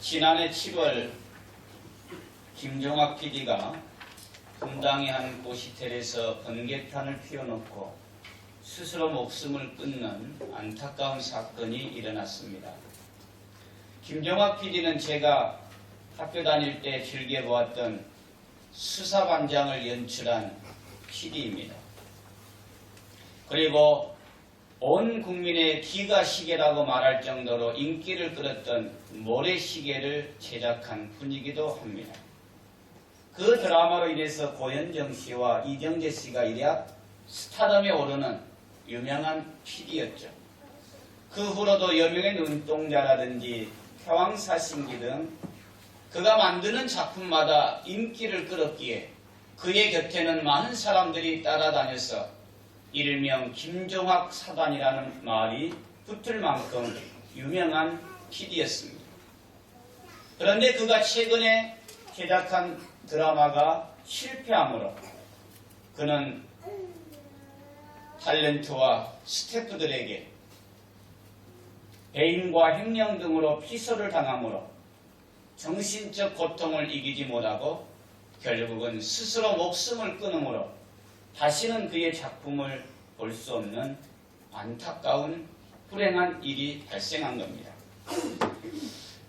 지난해 7월 김종학 PD가 분당의 한 고시텔에서 번개탄을 피워놓고 스스로 목숨을 끊는 안타까운 사건이 일어났습니다. 김종학 PD는 제가 학교 다닐 때 즐겨보았던 수사반장을 연출한 PD입니다. 그리고 온 국민의 기가 시계라고 말할 정도로 인기를 끌었던 모래시계를 제작한 분이기도 합니다. 그 드라마로 인해서 고현정 씨와 이정재 씨가 이래야 스타덤에 오르는 유명한 PD였죠. 그 후로도 여명의 눈동자라든지 태왕사신기 등 그가 만드는 작품마다 인기를 끌었기에 그의 곁에는 많은 사람들이 따라다녀서 일명 김종학 사단이라는 말이 붙을 만큼 유명한 PD였습니다. 그런데 그가 최근에 제작한 드라마가 실패함으로 그는 탤런트와 스태프들에게 배임과 횡령 등으로 피소를 당하므로 정신적 고통을 이기지 못하고 결국은 스스로 목숨을 끊음으로 다시는 그의 작품을 볼 수 없는 안타까운 불행한 일이 발생한 겁니다.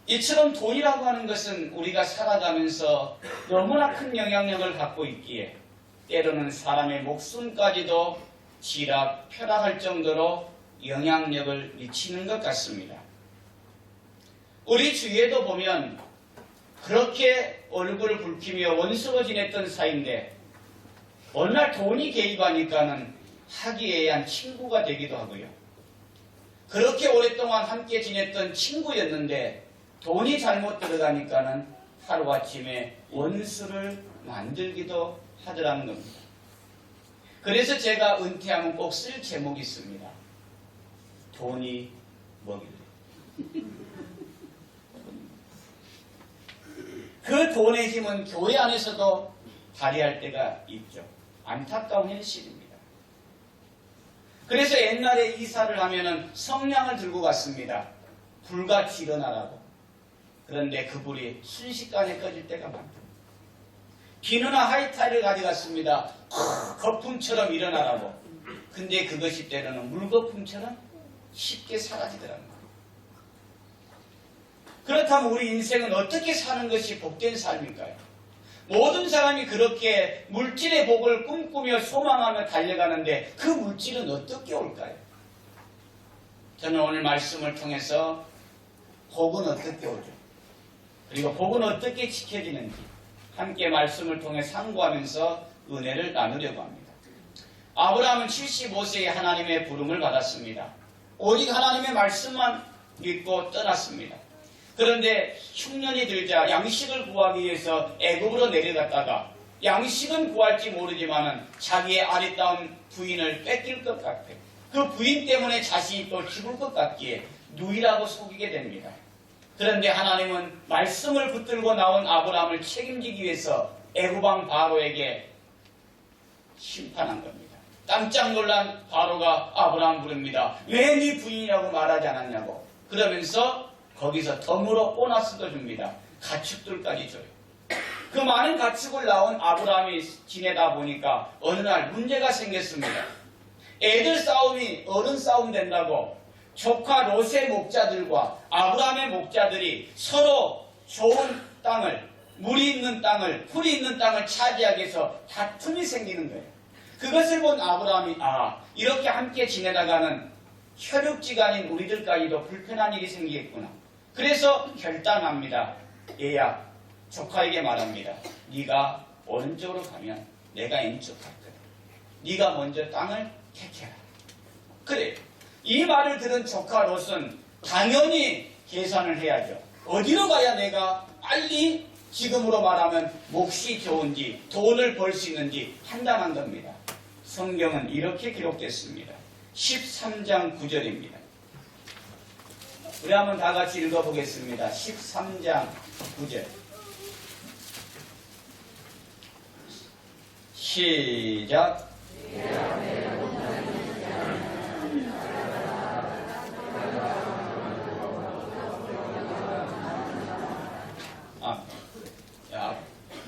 이처럼 돈이라고 하는 것은 우리가 살아가면서 너무나 큰 영향력을 갖고 있기에 때로는 사람의 목숨까지도 지락, 펴락할 정도로 영향력을 미치는 것 같습니다. 우리 주위에도 보면 그렇게 얼굴을 붉히며 원수로 지냈던 사이인데 어느 날 돈이 개입하니까는 하기애애한 친구가 되기도 하고요. 그렇게 오랫동안 함께 지냈던 친구였는데 돈이 잘못 들어가니까는 하루아침에 원수를 만들기도 하더라는 겁니다. 그래서 제가 은퇴하면 꼭 쓸 제목이 있습니다. 돈이 뭐길래. 그 돈의 힘은 교회 안에서도 발휘할 때가 있죠. 안타까운 현실입니다. 그래서 옛날에 이사를 하면은 성냥을 들고 갔습니다. 불같이 일어나라고. 그런데 그 불이 순식간에 꺼질 때가 많다. 비누나 하이타를 가져갔습니다. 거품처럼 일어나라고. 근데 그것이 때로는 물거품처럼 쉽게 사라지더라는 거예요. 그렇다면 우리 인생은 어떻게 사는 것이 복된 삶일까요? 모든 사람이 그렇게 물질의 복을 꿈꾸며 소망하며 달려가는데 그 물질은 어떻게 올까요? 저는 오늘 말씀을 통해서 복은 어떻게 오죠? 그리고 복은 어떻게 지켜지는지 함께 말씀을 통해 상고하면서 은혜를 나누려고 합니다. 아브라함은 75세에 하나님의 부름을 받았습니다. 오직 하나님의 말씀만 믿고 떠났습니다. 그런데 흉년이 들자 양식을 구하기 위해서 애굽으로 내려갔다가 양식은 구할지 모르지만은 자기의 아리따운 부인을 뺏길 것 같아. 그 부인 때문에 자신이 또 죽을 것 같기에 누이라고 속이게 됩니다. 그런데 하나님은 말씀을 붙들고 나온 아브라함을 책임지기 위해서 애굽왕 바로에게 심판한 겁니다. 깜짝 놀란 바로가 아브라함 부릅니다. 왜 네 부인이라고 말하지 않았냐고. 그러면서 거기서 덤으로 보너스도 줍니다. 가축들까지 줘요. 그 많은 가축을 낳은 아브라함이 지내다 보니까 어느 날 문제가 생겼습니다. 애들 싸움이 어른 싸움 된다고 조카 롯의 목자들과 아브라함의 목자들이 서로 좋은 땅을 물이 있는 땅을 풀이 있는 땅을 차지하기 위해서 다툼이 생기는 거예요. 그것을 본 아브라함이 아 이렇게 함께 지내다가는 혈육지간인 우리들까지도 불편한 일이 생기겠구나. 그래서 결단합니다. 얘야 조카에게 말합니다. 네가 오른쪽으로 가면 내가 왼쪽 갈 거다. 네가 먼저 땅을 택해라. 그래. 이 말을 들은 조카 롯은 당연히 계산을 해야죠. 어디로 가야 내가 빨리 지금으로 말하면 몫이 좋은지 돈을 벌 수 있는지 판단한 겁니다. 성경은 이렇게 기록됐습니다. 13장 9절입니다. 우리 한번 다 같이 읽어보겠습니다. 13장 9절. 시작.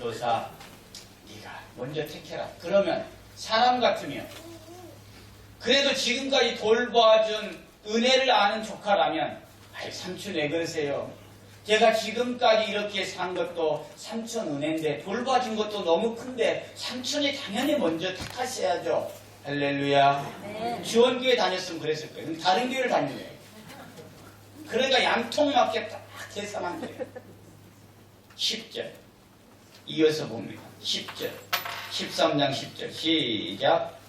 여사 네가 먼저 택해라. 그러면 사람 같으면 그래도 지금까지 돌봐준 은혜를 아는 조카라면 아이 삼촌 왜 그러세요? 제가 지금까지 이렇게 산 것도 삼촌 은혜인데 돌봐준 것도 너무 큰데 삼촌이 당연히 먼저 택하셔야죠. 할렐루야. 네. 지원교회 다녔으면 그랬을 거예요. 그럼 다른 교회를 다니네요. 그러니까 양통 맞게 딱 계산한 거예요. 10절. 이어서 봅니다. 10절. 13장 10절. 시작.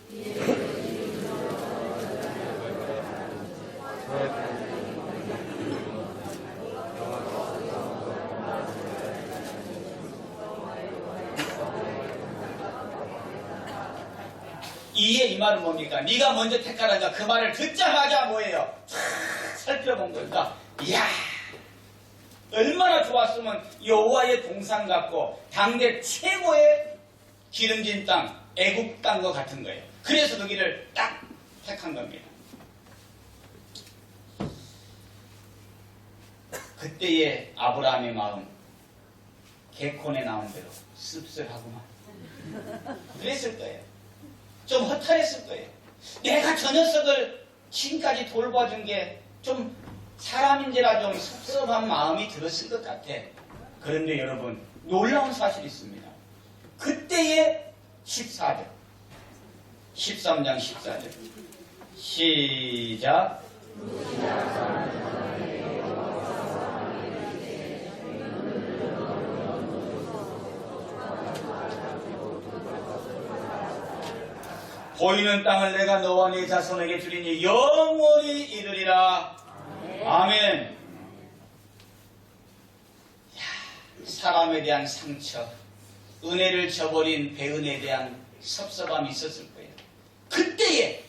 이에 이 말은 뭡니까? 네가 먼저 택하라니까 그 말을 듣자마자 뭐예요? 쫙 살펴본 거니까 이야 얼마나 좋았으면 여호와의 동산 같고 당대 최고의 기름진 땅 애국 땅과 같은 거예요. 그래서 거기를 딱 택한 겁니다. 그때의 아브라함의 마음 개콘에 나온 대로 씁쓸하구만. 그랬을 거예요. 좀 허탈했을 거예요. 내가 저 녀석을 지금까지 돌봐준 게 좀 사람인지라 좀 섭섭한 마음이 들었을 것 같아. 그런데 여러분, 놀라운 사실이 있습니다. 그때의 14절. 13장 14절. 시작. 보이는 땅을 내가 너와 네 자손에게 주리니 영원히 이르리라. 아멘. 야, 사람에 대한 상처, 은혜를 저버린 배은에 대한 섭섭함이 있었을 거예요. 그때에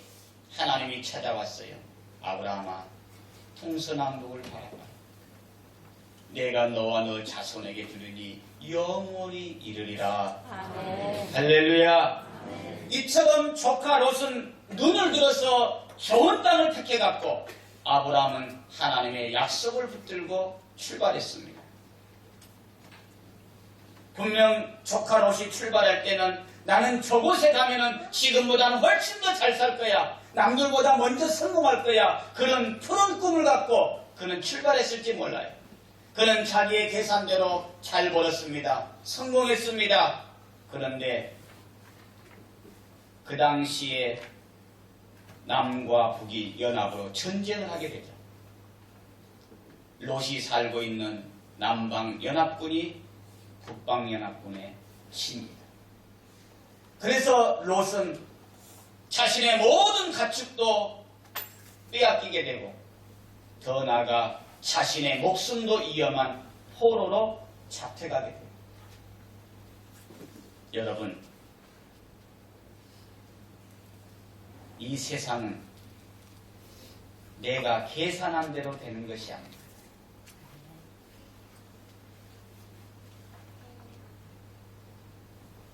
하나님이 찾아왔어요. 아브라함아, 통서남북을 바라봐. 내가 너와 너 자손에게 주리니 영원히 이르리라. 아멘. 할렐루야. 이처럼 조카 롯은 눈을 들어서 좋은 땅을 택해갖고 아브라함은 하나님의 약속을 붙들고 출발했습니다. 분명 조카 롯이 출발할 때는 나는 저곳에 가면은 지금보다는 훨씬 더 잘 살 거야. 남들보다 먼저 성공할 거야. 그런 푸른 꿈을 갖고 그는 출발했을지 몰라요. 그는 자기의 계산대로 잘 벌었습니다. 성공했습니다. 그런데 그 당시에 남과 북이 연합으로 전쟁을 하게 되죠. 롯이 살고 있는 남방 연합군이 북방 연합군에 칩니다. 그래서 롯은 자신의 모든 가축도 빼앗기게 되고 더 나아가 자신의 목숨도 위험한 포로로 잡혀가게 됩니다. 여러분 이 세상은 내가 계산한 대로 되는 것이 아니다.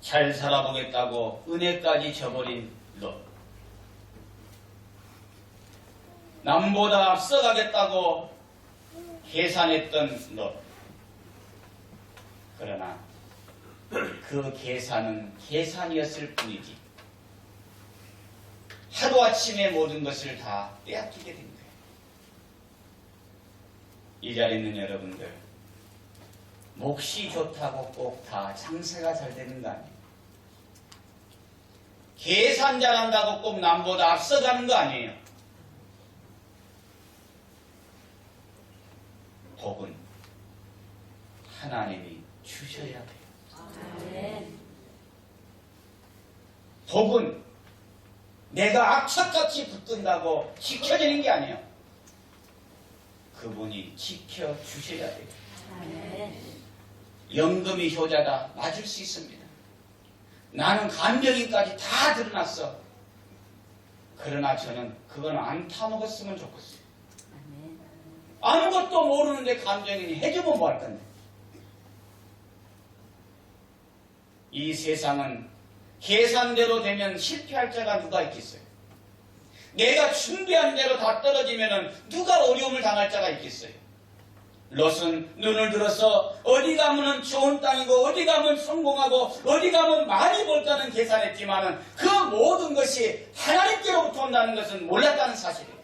잘 살아보겠다고 은혜까지 저버린 롯. 남보다 앞서가겠다고 계산했던 롯. 그러나 그 계산은 계산이었을 뿐이지. 하루아침에 모든 것을 다 빼앗기게 된 거예요. 이 자리에 있는 여러분들, 몫이 좋다고 꼭 다 장사가 잘 되는 거 아니에요. 계산 잘한다고 꼭 남보다 앞서가는 거 아니에요. 복은 하나님이 주셔야 돼요. 복은 내가 악착같이 붙든다고 지켜지는 게 아니에요. 그분이 지켜주셔야 돼요. 연금이 효자다. 맞을 수 있습니다. 나는 간병인까지 다 드러났어. 그러나 저는 그건 안 타먹었으면 좋겠어요. 아무것도 모르는데 간병인이 해주면 뭐 할 건데. 이 세상은 계산대로 되면 실패할 자가 누가 있겠어요? 내가 준비한 대로 다 떨어지면 누가 어려움을 당할 자가 있겠어요? 롯은 눈을 들어서 어디 가면은 좋은 땅이고 어디 가면 성공하고 어디 가면 많이 벌다는 계산했지만은 그 모든 것이 하나님께로부터 온다는 것은 몰랐다는 사실이에요.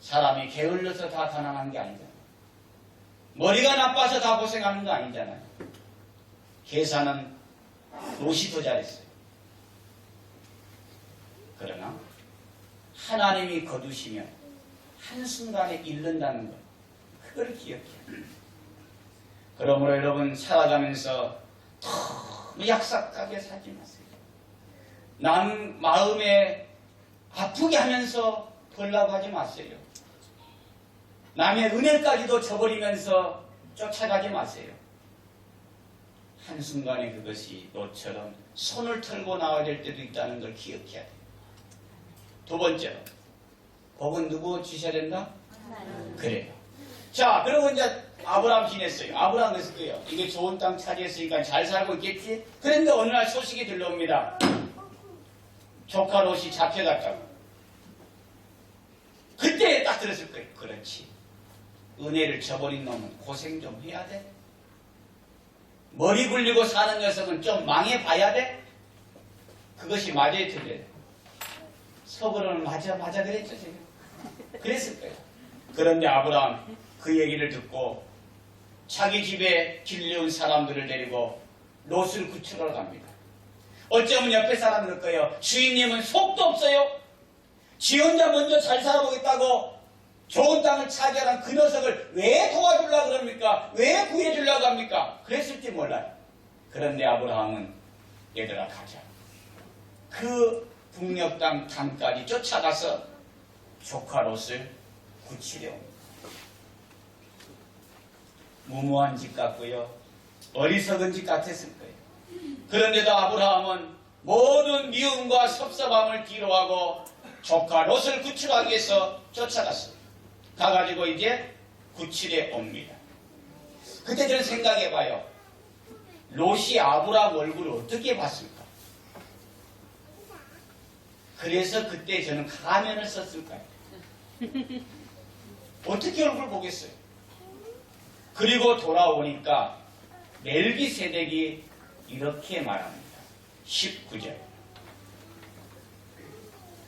사람이 게을러서 다 가난한 게 아니잖아요. 머리가 나빠서 다 고생하는 거 아니잖아요. 계산은 롯이 더 잘했어요. 그러나 하나님이 거두시면 한순간에 잃는다는 것. 그걸 기억해야 돼요. 그러므로 여러분 살아가면서 너무 약삭하게 살지 마세요. 남 마음에 아프게 하면서 벌라고 하지 마세요. 남의 은혜까지도 저버리면서 쫓아가지 마세요. 한순간에 그것이 너처럼 손을 털고 나와야 될 때도 있다는 걸 기억해야 돼요. 두 번째로, 복은 누구 주셔야 된다? 그래요. 자, 그리고 이제 아브라함 지냈어요. 아브라함 그랬을게요. 이게 좋은 땅 차지했으니까 잘 살고 있겠지? 그런데 어느 날 소식이 들려옵니다. 조카 롯이 잡혀갔다고. 그때 딱 들었을 거예요. 그렇지. 은혜를 저버린 놈은 고생 좀 해야 돼. 머리 굴리고 사는 녀석은 좀 망해봐야 돼. 그것이 맞아야 틀려요. 속으로는 맞아, 맞아 그랬죠, 지금. 그랬을 거예요. 그런데 아브라함 그 얘기를 듣고 자기 집에 길려온 사람들을 데리고 롯을 구출하러 갑니다. 어쩌면 옆에 사람들 거예요. 주인님은 속도 없어요. 지 혼자 먼저 잘 살아보겠다고 좋은 땅을 차지하는 그 녀석을 왜 도와주려고 그럽니까? 왜 구해주려고 합니까? 그랬을지 몰라요. 그런데 아브라함은 얘들아 가자. 그 북녘 땅 강까지 쫓아가서 조카 롯을 구치려. 무모한 짓 같고요. 어리석은 짓 같았을 거예요. 그런데도 아브라함은 모든 미움과 섭섭함을 뒤로하고 조카 롯을 구출하기 위해서 쫓아갔어요. 가가지고 이제 구출해 옵니다. 그때 저는 생각해봐요. 롯이 아브라함 얼굴을 어떻게 봤을까? 그래서 그때 저는 가면을 썼을까요? 어떻게 얼굴 보겠어요? 그리고 돌아오니까 멜기세덱이 이렇게 말합니다. 19절.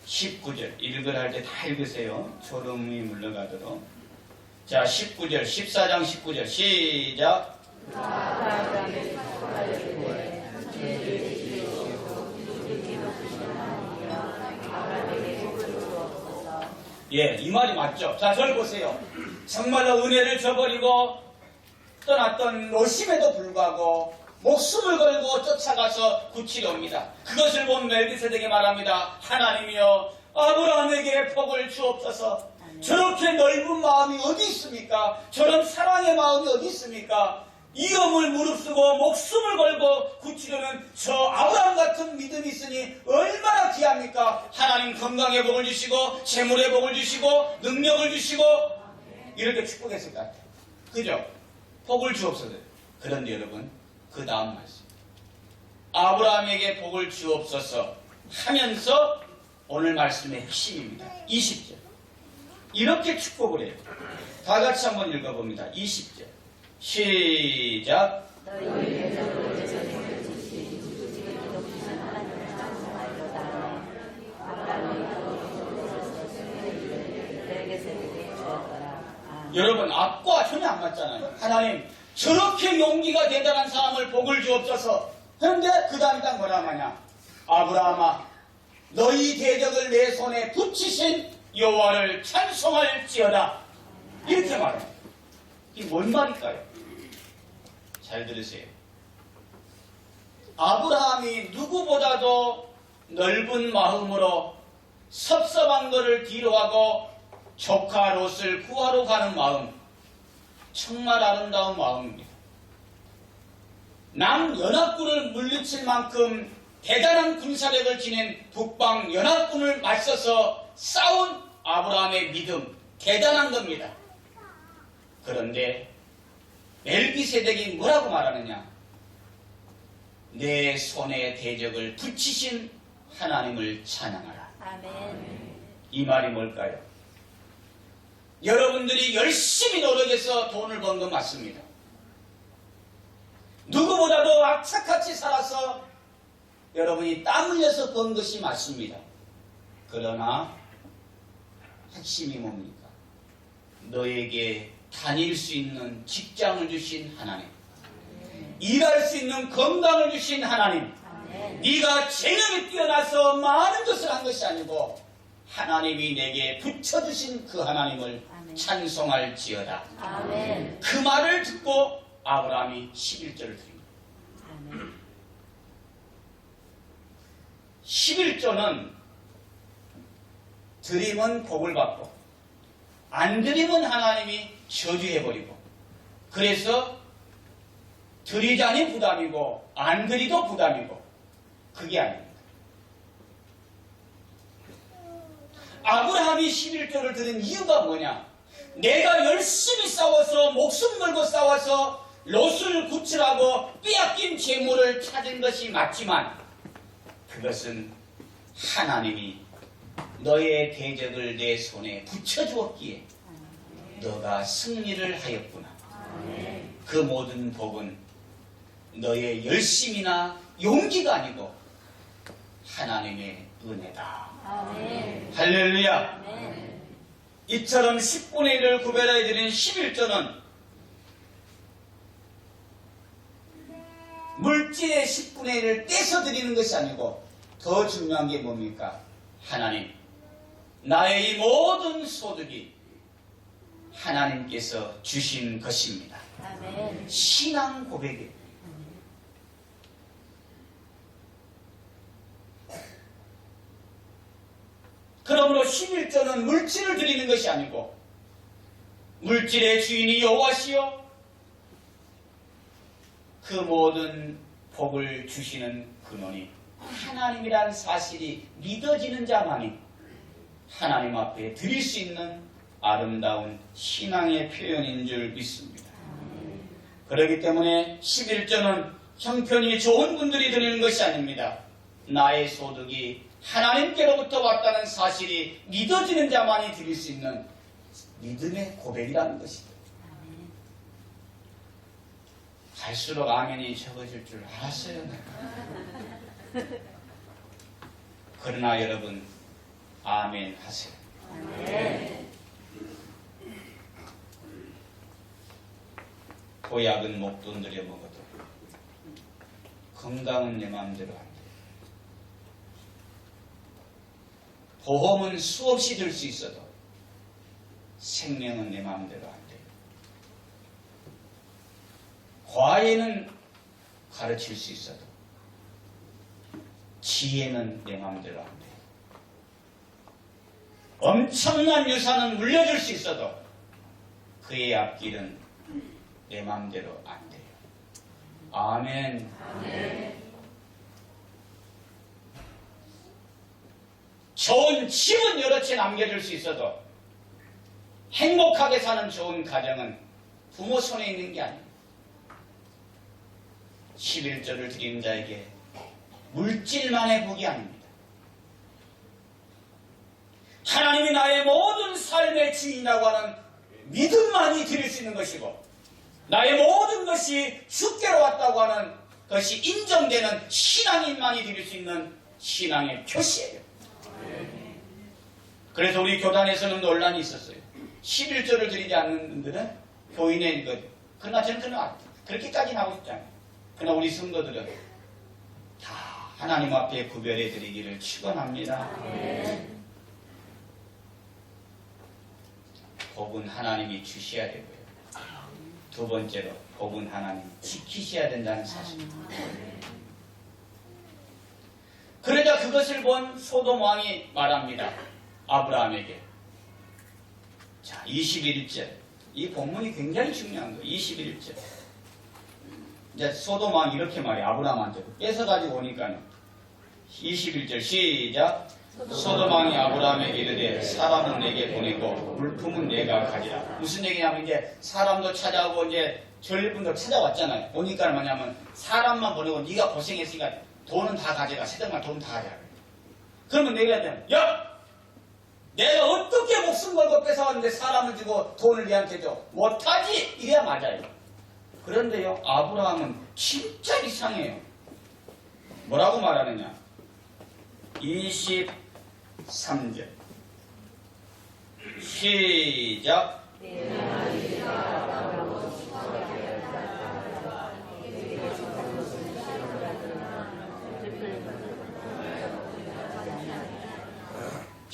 19절. 읽으라 할때 다 읽으세요. 졸음이 물러가도록. 자, 19절. 14장 19절. 시작. 예, 이 말이 맞죠. 자, 저를 보세요. 정말로 은혜를 저버리고 떠났던 노심에도 불구하고 목숨을 걸고 쫓아가서 구치려 옵니다. 그것을 본 멜기세덱이 말합니다. 하나님이여 아브라함에게 복을 주옵소서. 저렇게 넓은 마음이 어디 있습니까? 저런 사랑의 마음이 어디 있습니까? 이엄을 무릅쓰고 목숨을 걸고 구치려는 저 아브라함 같은 믿음이 있으니 얼마나 귀합니까? 하나님 건강의 복을 주시고 재물의 복을 주시고 능력을 주시고 이렇게 축복했을 것 같아요. 그죠? 복을 주옵소서. 그런데 여러분 그 다음 말씀 아브라함에게 복을 주옵소서 하면서 오늘 말씀의 핵심입니다. 20절 이렇게 축복을 해요. 다 같이 한번 읽어봅니다. 20절 시작 여러분 앞과 전혀 안 맞잖아요. 하나님 저렇게 용기가 대단한 사람을 복을 주옵소서. 그런데 그 다음에 딱 뭐라 하냐? 아브라함아 너희 대적을 내 손에 붙이신 여호와를 찬송할지어다. 이렇게 말해요. 이게 뭔 말일까요? 잘 들으세요. 아브라함이 누구보다도 넓은 마음으로 섭섭한 것을 뒤로하고 조카 롯을 구하러 가는 마음 정말 아름다운 마음입니다. 남연합군을 물리칠 만큼 대단한 군사력을 지닌 북방 연합군을 맞서서 싸운 아브라함의 믿음 대단한 겁니다. 그런데 멜기세덱이 뭐라고 말하느냐? 내 손에 대적을 붙이신 하나님을 찬양하라. 아멘. 이 말이 뭘까요? 여러분들이 열심히 노력해서 돈을 번 건 맞습니다. 누구보다도 악착같이 살아서 여러분이 땀 흘려서 번 것이 맞습니다. 그러나 핵심이 뭡니까? 너에게 다닐 수 있는 직장을 주신 하나님, 일할 수 있는 건강을 주신 하나님, 아멘. 네가 재능이 뛰어나서 많은 것을 한 것이 아니고 하나님이 내게 붙여주신 그 하나님을. 찬송할지어다. 아멘. 그 말을 듣고 아브라함이 11절을 드립니다. 아멘. 11조는 드리면 복을 받고 안 드리면 하나님이 저주해버리고 그래서 드리자니 부담이고 안 드리도 부담이고 그게 아닙니다. 아브라함이 11조를 드린 이유가 뭐냐? 내가 열심히 싸워서 목숨 걸고 싸워서 롯을 구출하고 빼앗긴 재물을 찾은 것이 맞지만 그것은 하나님이 너의 대적을 내 손에 붙여주었기에 너가 승리를 하였구나. 그 모든 복은 너의 열심이나 용기가 아니고 하나님의 은혜다. 할렐루야. 이처럼 10분의 1을 구별해 드린 11조는 물질의 10분의 1을 떼서 드리는 것이 아니고 더 중요한 게 뭡니까? 하나님, 나의 이 모든 소득이 하나님께서 주신 것입니다. 아멘. 신앙 고백이에요. 그러므로 11조는 물질을 드리는 것이 아니고 물질의 주인이 여호와시요 그 모든 복을 주시는 근원이 하나님이란 사실이 믿어지는 자만이 하나님 앞에 드릴 수 있는 아름다운 신앙의 표현인 줄 믿습니다. 그렇기 때문에 11조는 형편이 좋은 분들이 드리는 것이 아닙니다. 나의 소득이 하나님께로부터 왔다는 사실이 믿어지는 자만이 드릴 수 있는 믿음의 고백이라는 것이다. 갈수록 아멘이 적어질 줄 알았어요. 그러나 여러분, 아멘 하세요. 아멘. 보약은 목돈 들여 먹어도 건강은 내 마음대로 안 돼. 보험은 수없이 들 수 있어도 생명은 내 마음대로 안 돼. 과외는 가르칠 수 있어도 지혜는 내 마음대로 안 돼. 엄청난 유산은 물려줄 수 있어도 그의 앞길은 내 마음대로 안 돼요. 아멘. 좋은 집은 여러 채 남겨줄 수 있어도 행복하게 사는 좋은 가정은 부모 손에 있는 게 아닙니다. 11조를 드리는 자에게 물질만의 복이 아닙니다. 하나님이 나의 모든 삶의 주인이라고 하는 믿음만이 드릴 수 있는 것이고 나의 모든 것이 주께로 왔다고 하는 것이 인정되는 신앙인만이 드릴 수 있는 신앙의 표시예요. 그래서 우리 교단에서는 논란이 있었어요. 11조를 드리지 않는 분들은 교인의 것. 그러나 저는 그러나 그렇게까지는 하고 싶지 않아요. 그러나 우리 성도들은 다 하나님 앞에 구별해 드리기를 축원합니다. 복은 하나님이 주셔야 되고요. 두 번째로 복은 하나님 지키셔야 된다는 사실. 그러자 그것을 본 소돔 왕이 말합니다. 아브라함에게. 자, 21절. 이 본문이 굉장히 중요한 거예요. 21절. 이제 소돔 왕이 이렇게 말해 아브라함한테 뺏어 가지고 오니까요. 21절 시작. 소돔 왕이 아브라함에게 이르되 사람은 내게 보내고 물품은 내가 가지라. 무슨 얘기냐면 이제 사람도 찾아오고 이제 전일분도 찾아왔잖아요. 오니까 뭐냐면 사람만 보내고 네가 고생했으니까 돈은 다 가져가. 세상만 돈 다 가져가. 그러면 내가 야 내가 어떻게 목숨 걸고 뺏어왔는데 사람을 주고 돈을 얘한테 줘. 못하지! 이래야 맞아요. 그런데요, 아브라함은 진짜 이상해요. 뭐라고 말하느냐? 23절. 시작.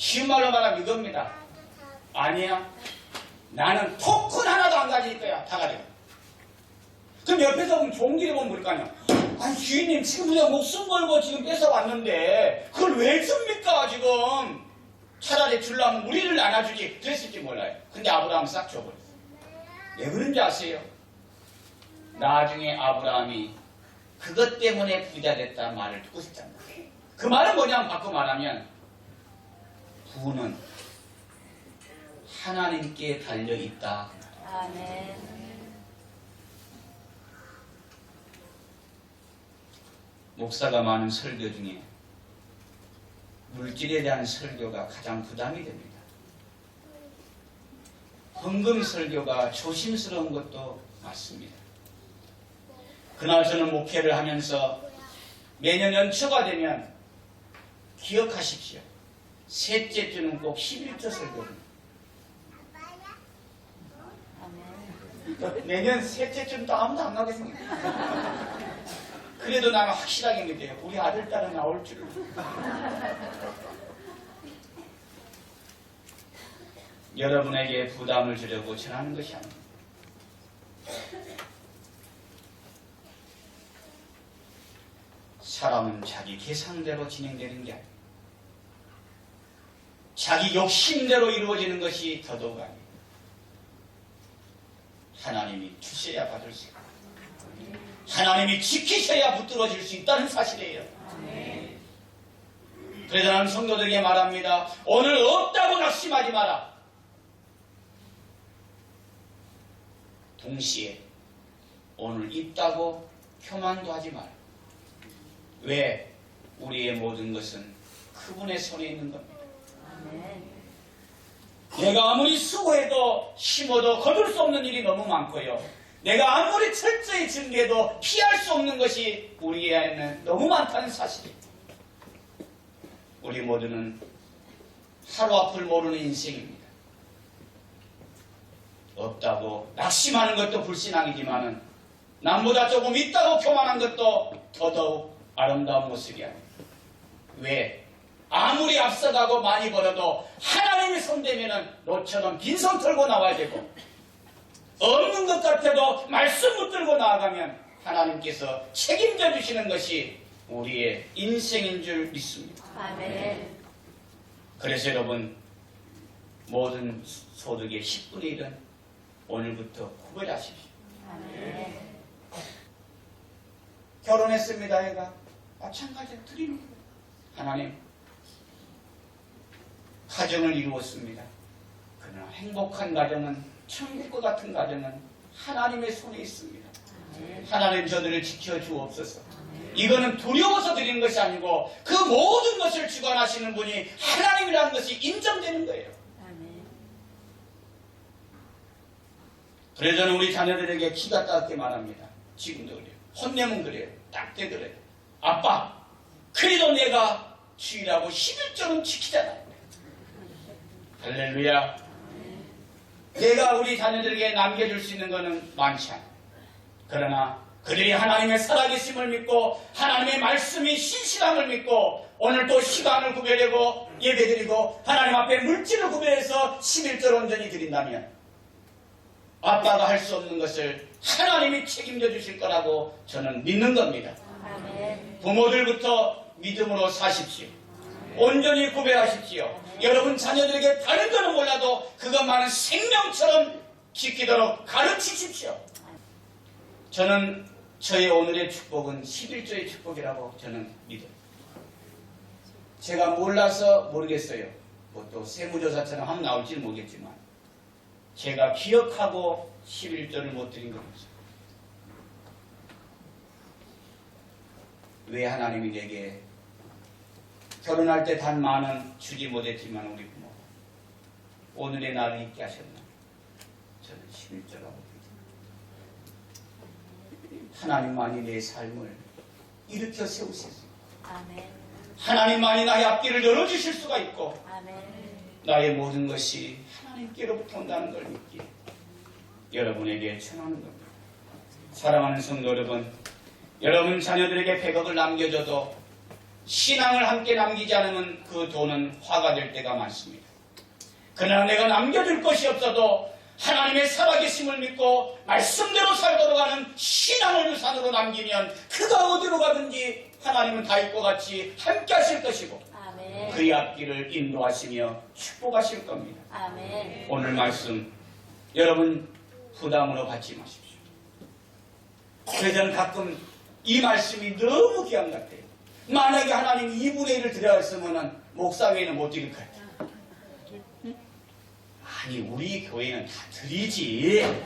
쉬운 말로 말하면 이겁니다. 아니야. 나는 토큰 하나도 안 가질 거야. 다가리가. 그럼 옆에서 보면 종기를 보면 아니야. 아니, 주인님, 지금 우리가 목숨 걸고 지금 뺏어왔는데, 그걸 왜 줍니까, 지금? 차라리 줄라면 우리를 안아주지. 그랬을지 몰라요. 근데 아브라함 싹 줘버렸어. 왜 그런지 아세요? 나중에 아브라함이 그것 때문에 부자 됐다 말을 듣고 싶잖아요. 그 말은 뭐냐면 바꿔 말하면, 부는 하나님께 달려 있다. 아멘. 목사가 많은 설교 중에 물질에 대한 설교가 가장 부담이 됩니다. 헌금 설교가 조심스러운 것도 맞습니다. 그날 저는 목회를 하면서 매년 연초가 되면 기억하십시오. 셋째 주는 꼭 11조 설교입니다. 아멘. 내년 셋째 주는 또 아무도 안 가겠습니다. 그래도 나는 확실하게 믿어요. 우리 아들, 딸은 나올 줄을. 여러분에게 부담을 주려고 전하는 것이 아닙니다. 사람은 자기 계상대로 진행되는 게 아닙니다. 자기 욕심대로 이루어지는 것이 더더욱 아닙니다. 하나님이 주셔야 받을 수 있고 하나님이 지키셔야 붙들어질 수 있다는 사실이에요. 그래서 나는 성도들에게 말합니다. 오늘 없다고 낙심하지 마라. 동시에 오늘 있다고 교만도 하지 마라. 왜? 우리의 모든 것은 그분의 손에 있는 겁니다. 내가 아무리 수고해도 심어도 거둘 수 없는 일이 너무 많고요. 내가 아무리 철저히 증개도 피할 수 없는 것이 우리에는 너무 많다는 사실입니다. 우리 모두는 하루 앞을 모르는 인생입니다. 없다고 낙심하는 것도 불신앙이지만은 남보다 조금 있다고 교만한 것도 더더욱 아름다운 모습이 아닙니다. 왜? 아무리 앞서가고 많이 벌어도 하나님이 손대면은 너처럼 빈손 털고 나와야 되고 없는 것 같아도 말씀 붙들고 나아가면 하나님께서 책임져 주시는 것이 우리의 인생인 줄 믿습니다. 아멘. 그래서 여러분 모든 소득의 10분의 1은 오늘부터 구별하십시오. 아멘. 결혼했습니다, 애가. 마찬가지로 드리는 거예요. 하나님, 가정을 이루었습니다. 그러나 행복한 가정은, 천국과 같은 가정은 하나님의 손에 있습니다. 하나님 저들을 지켜주옵소서. 이거는 두려워서 드리는 것이 아니고 그 모든 것을 주관하시는 분이 하나님이라는 것이 인정되는 거예요. 그래서 저는 우리 자녀들에게 기가 따갑게 말합니다. 지금도 그래요. 혼내면 그래요. 딱 되더래요. 아빠, 그래도 내가 주일하고 11조는 지키잖아요. 할렐루야. 내가 우리 자녀들에게 남겨줄 수 있는 것은 많지 않아. 그러나 그들이 하나님의 살아계심을 믿고 하나님의 말씀이 신실함을 믿고 오늘 또 시간을 구별하고 예배드리고 하나님 앞에 물질을 구별해서 11절 온전히 드린다면 아빠가 할 수 없는 것을 하나님이 책임져 주실 거라고 저는 믿는 겁니다. 부모들부터 믿음으로 사십시오. 온전히 구별하십시오. 여러분 자녀들에게 다른 거는 몰라도 그것만은 생명처럼 지키도록 가르치십시오. 저는 저의 오늘의 축복은 11조의 축복이라고 저는 믿어요. 제가 몰라서 모르겠어요. 뭐또 세무조사처럼 하면 나올지 모르겠지만 제가 기억하고 11조를 못 드린 겁니다. 왜 하나님이 내게 결혼할 때 단 만원 주지 못했지만 우리 부모 오늘의 날을 있게 하셨나? 저는 11절하고 하나님만이 내 삶을 일으켜 세우셨습니다. 아멘. 하나님만이 나의 앞길을 열어주실 수가 있고 아멘. 나의 모든 것이 하나님께로부터 온다는 걸 믿기에 여러분에게 전하는 겁니다. 사랑하는 성도 여러분, 여러분 자녀들에게 100억을 남겨줘도 신앙을 함께 남기지 않으면 그 돈은 화가 될 때가 많습니다. 그러나 내가 남겨줄 것이 없어도 하나님의 살아계심을 믿고 말씀대로 살도록 하는 신앙을 유산으로 남기면 그가 어디로 가든지 하나님은 다윗과 같이 함께 하실 것이고 아멘. 그의 앞길을 인도하시며 축복하실 겁니다. 아멘. 오늘 말씀 여러분 부담으로 받지 마십시오. 저는 가끔 이 말씀이 너무 귀한 것 같아요. 만약에 하나님이 2분의 1을 드렸으면 목사 외에는 못 드릴 것 같아요. 아니 우리 교회는 다 드리지.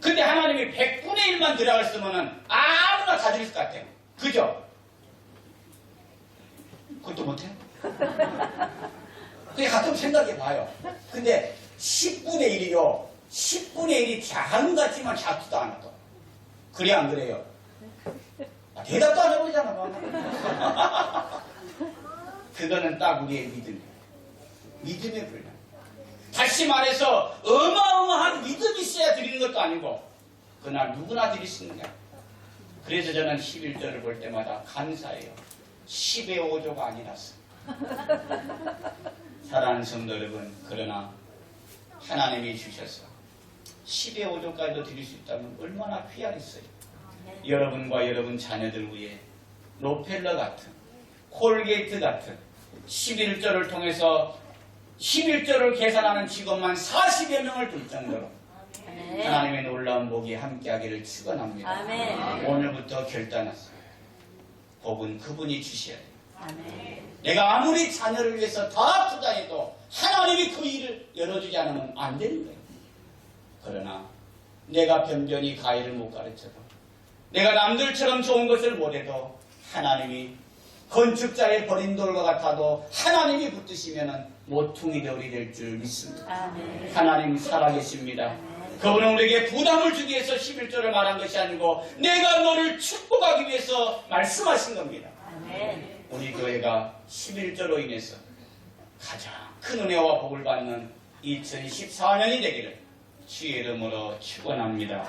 근데 하나님이 100분의 1만 드렸으면 아무나 다 드릴 것 같아요. 그죠? 그것도 못해요? 그게 가끔 생각해 봐요. 근데 10분의 1이요. 10분의 1이 작은 것 같지만 작지도 않아도. 그래, 안 그래요? 아, 대답도 안 해보잖아, 뭐. 그거는 딱 우리의 믿음이에요. 믿음의 분량. 다시 말해서 어마어마한 믿음이 있어야 드리는 것도 아니고, 그러나 누구나 드릴 수 있는 거야. 그래서 저는 11절을 볼 때마다 감사해요. 10의 5조가 아니라서. 사랑하는 성도 여러분, 그러나 하나님이 주셔서 10의 5조까지도 드릴 수 있다면 얼마나 귀하겠어요. 여러분과 여러분 자녀들 위해 로펠러 같은, 콜게이트 같은 11조를 통해서 11조를 계산하는 직원만 40여 명을 둘 정도로 아멘. 하나님의 놀라운 복이 함께하기를 축원합니다. 아멘. 오늘부터 결단했어요. 복은 그분이 주셔야 돼요. 아멘. 내가 아무리 자녀를 위해서 다 투자해도 하나님이 그 일을 열어주지 않으면 안 되는 거예요. 그러나 내가 변변히 가위를 못 가르쳐도 내가 남들처럼 좋은 것을 못해도 하나님이 건축자의 버린 돌과 같아도 하나님이 붙드시면 모퉁이 돌이 될 줄 믿습니다. 하나님 살아계십니다. 그분은 우리에게 부담을 주기 위해서 11조를 말한 것이 아니고 내가 너를 축복하기 위해서 말씀하신 겁니다. 우리 교회가 11조로 인해서 가장 큰 은혜와 복을 받는 2014년이 되기를 주의 이름으로 축원합니다.